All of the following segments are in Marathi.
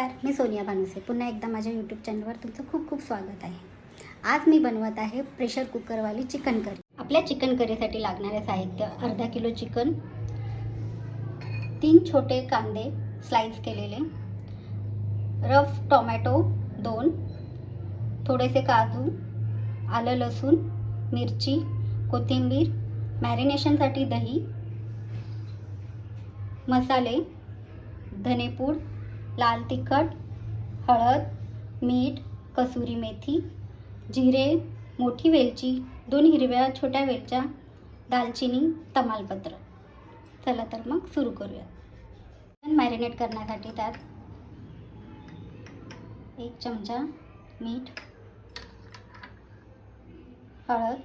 नमस्कार मी सोनिया भानुसे. पुन्हा एकदा माझ्या यूट्यूब चॅनलवर तुमचं खूप खूप स्वागत आहे. आज मी बनवत आहे प्रेशर कुकरवाली चिकन करी आपल्या चिकन करीसाठी लागणारे साहित्य अर्धा किलो चिकन तीन छोटे कांदे स्लाइस केलेले रफ टोमॅटो दोन थोडेसे काजू आलं लसूण मिरची कोथिंबीर मॅरिनेशनसाठी दही मसाले धनेपूड लाल तिखट हळद मीठ कसुरी मेथी जिरे मोठी वेलची दोन हिरव्या छोट्या वेलच्या दालचिनी तमालपत्र. चला तर मग सुरू करूया. मॅरिनेट करण्यासाठी त्यात एक चमचा मीठ हळद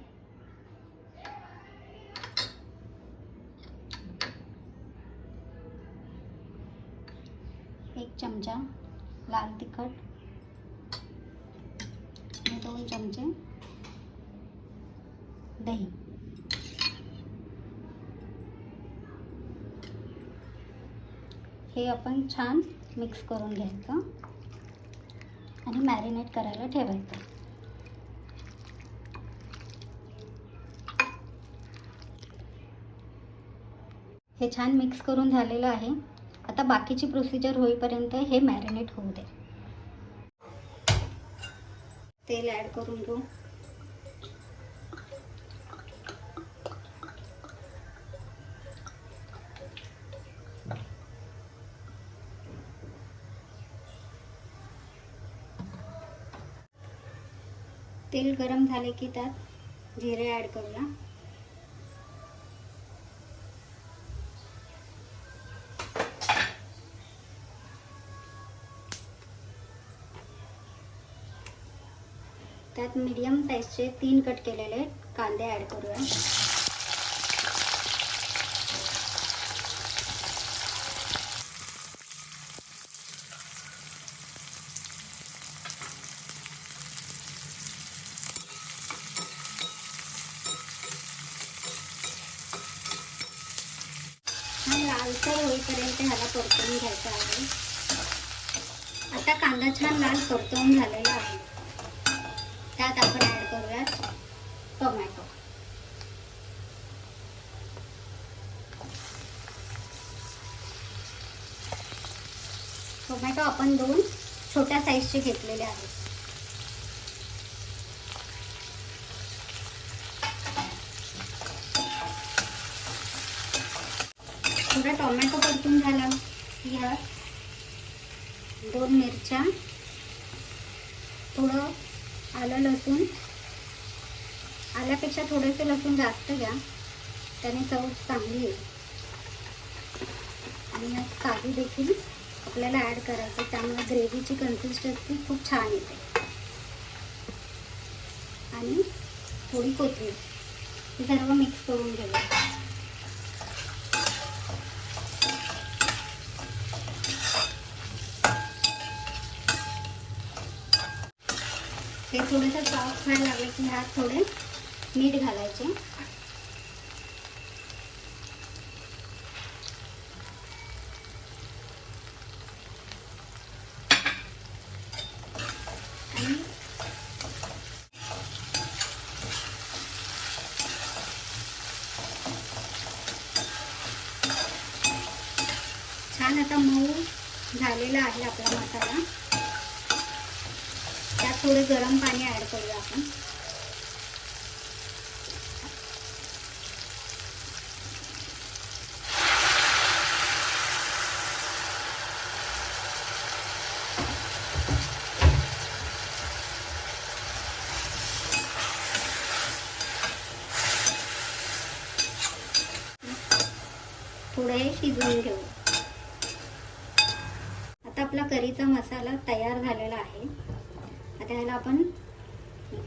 एक चमचा लाल तिखट आणि दोन चमचे दही. हे आपण छान मिक्स करून घ्यायचं आणि मॅरिनेट करायला ठेवायचं. हे छान मिक्स करून झालेलं आहे. आता बाकीची प्रोसिजर होईपर्यंत हे मॅरिनेट होऊ दे. तेल ॲड करून घेऊ. तेल गरम झाले की त्यात जिरे ॲड करूया त्यात मीडियम साईजचे तीन कट केलेले कांदे ॲड करूया. लालसर होईपर्यंत ह्याला परतवून घ्यायचं आहे. आता कांदा छान लाल परतवून झालेला आहे. त्यात आपण ॲड करूयात टोमॅटो टोमॅटो आपण दोन छोट्या साईजचे घेतलेले आहेत. थोडा टोमॅटो परतून झाला. यात दोन मिरच्या थोडं आलं लसूण. आल्यापेक्षा थोडेसे लसूण जास्त घ्या. त्याने चव चांगली येईल. आणि यात काजू देखील आपल्याला ॲड करायचं त्यामुळे ग्रेव्हीची कन्सिस्टन्सी खूप छान येते. आणि थोडी कोथिंबीर. हे सर्व मिक्स करून घेऊया. हे थोडंसं सॉफ्ट व्हायला लागलं की ह्यात थोडे मीठ घालायचे. छान आता मऊ झालेला आहे आपला मसाला. त्यात थोडं गरम पाणी ॲड करूया आपण. थोडं हे शिजवून घेऊ. आता आपला करीचा मसाला तयार झालेला आहे. आता ह्याला आपण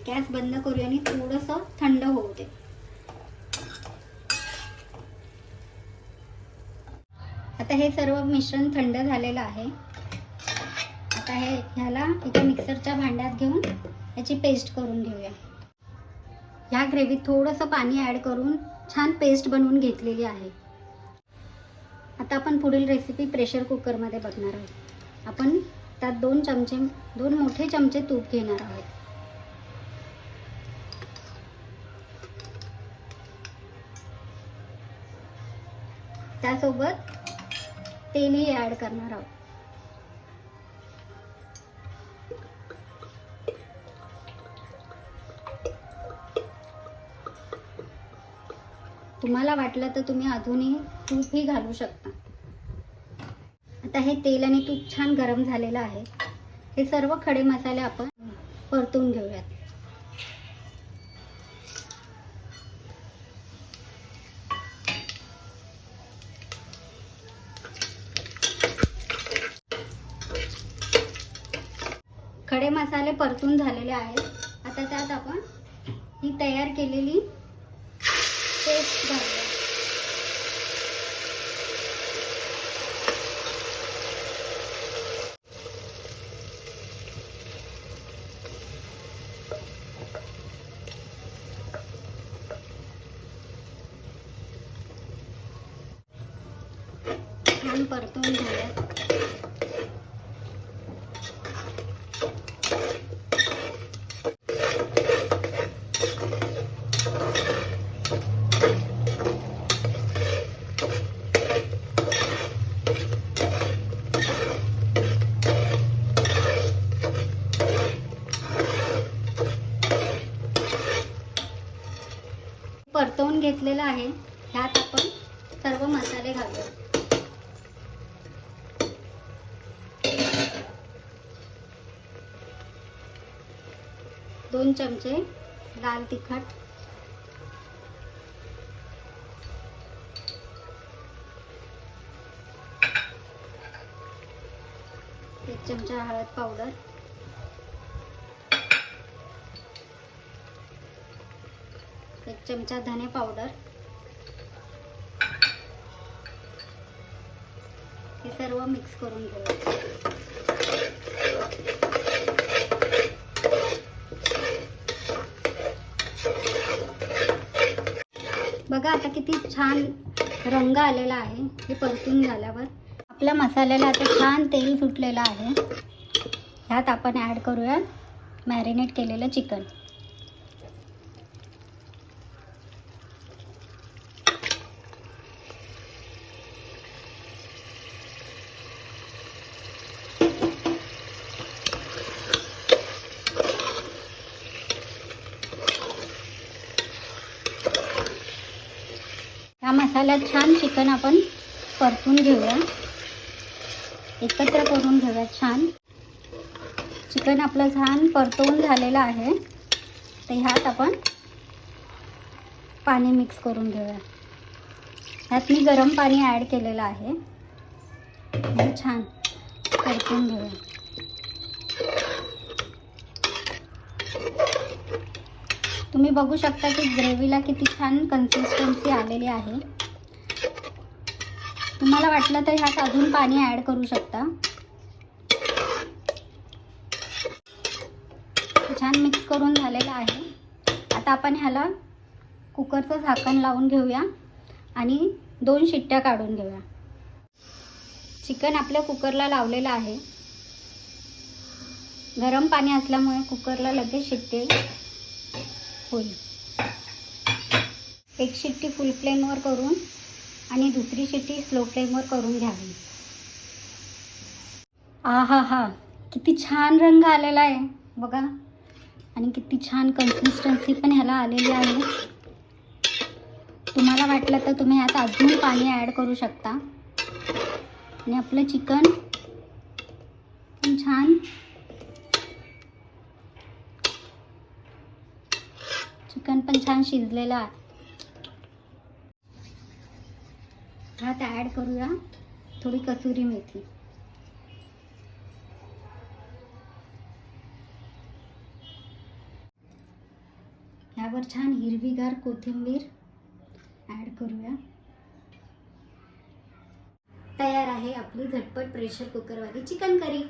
गॅस बंद करूया आणि थोडंसं थंड होऊ दे. आता हे सर्व मिश्रण थंड झालेलं आहे. आता हे ह्याला एका मिक्सरच्या भांड्यात घेऊन याची पेस्ट करून घेऊया. ह्या ग्रेव्हीत थोडंसं पाणी ॲड करून छान पेस्ट बनवून घेतलेली आहे. आता आपण पुढील रेसिपी प्रेशर कुकरमध्ये बघणार आहोत. आपण त्यात दोन चमचे दोन मोठे चमचे तूप घेणार आहोत. त्यासोबत तेलही ॲड करणार आहोत. तुम्हाला वाटलं तर तुम्ही अजूनही तूपही घालू शकता. आता हे तेल आणि तूप छान गरम झालेलं आहे. हे सर्व खडे मसाले आपण परतून घेऊयात. खडे मसाले परतून झालेले आहेत. आता त्यात आपण ही तयार केलेली पेस्ट घालूया छान परतून घेऊयात परतवून घेतलेलं आहे. ह्यात आपण सर्व मसाले घालूया. दोन चमचे लाल तिखट. एक चमचा हळद पावडर. एक चमचा धने पावडर. हे सर्व मिक्स करून घेऊ. बघा आता किती छान रंग आलेला आहे. हे परतून झाल्यावर आपल्या मसाल्याला आता छान तेल सुटलेलं आहे. ह्यात आपण ॲड करूया मॅरिनेट केलेलं चिकन ह्या मसाल्यात छान चिकन आपण परतून घेऊया. एकत्र करून घेऊया छान. चिकन आपलं छान परतवून झालेलं आहे. तर ह्यात आपण पाणी मिक्स करून घेऊया. ह्यात मी गरम पाणी ॲड केलेलं आहे. हे छान परतून घेऊया. तुम्ही बघू शकता की ग्रेव्हीला किती छान कन्सिस्टन्सी आलेली आहे. तुम्हाला वाटलं तर ह्यात अजून पाणी ॲड करू शकता. छान मिक्स करून झालेलं आहे. आता आपण ह्याला कुकरचं झाकण लावून घेऊया आणि दोन शिट्ट्या काढून घेऊया. चिकन आपल्या कुकरला लावलेलं आहे. गरम पाणी असल्यामुळे कुकरला लगेच शिट्टे होईल. एक शिट्टी फुल फ्लेमवर करून आणि दुसरी शिट्टी स्लो फ्लेमवर करून घ्यावी. आ हा हा किती छान रंग आलेला आहे. बघा. आणि किती छान कन्सिस्टन्सी पण ह्याला आलेली आहे. तुम्हाला वाटलं तर तुम्ही ह्यात अजून पाणी ॲड करू शकता. आणि आपलं चिकन पण छान. चिकन पण छान शिजलेलं आहे. आता ॲड करूया थोडी कसुरी मेथी. यावर छान हिरवीगार कोथिंबीर ॲड करूया. तयार आहे आपली झटपट प्रेशर कुकरवाली चिकन करी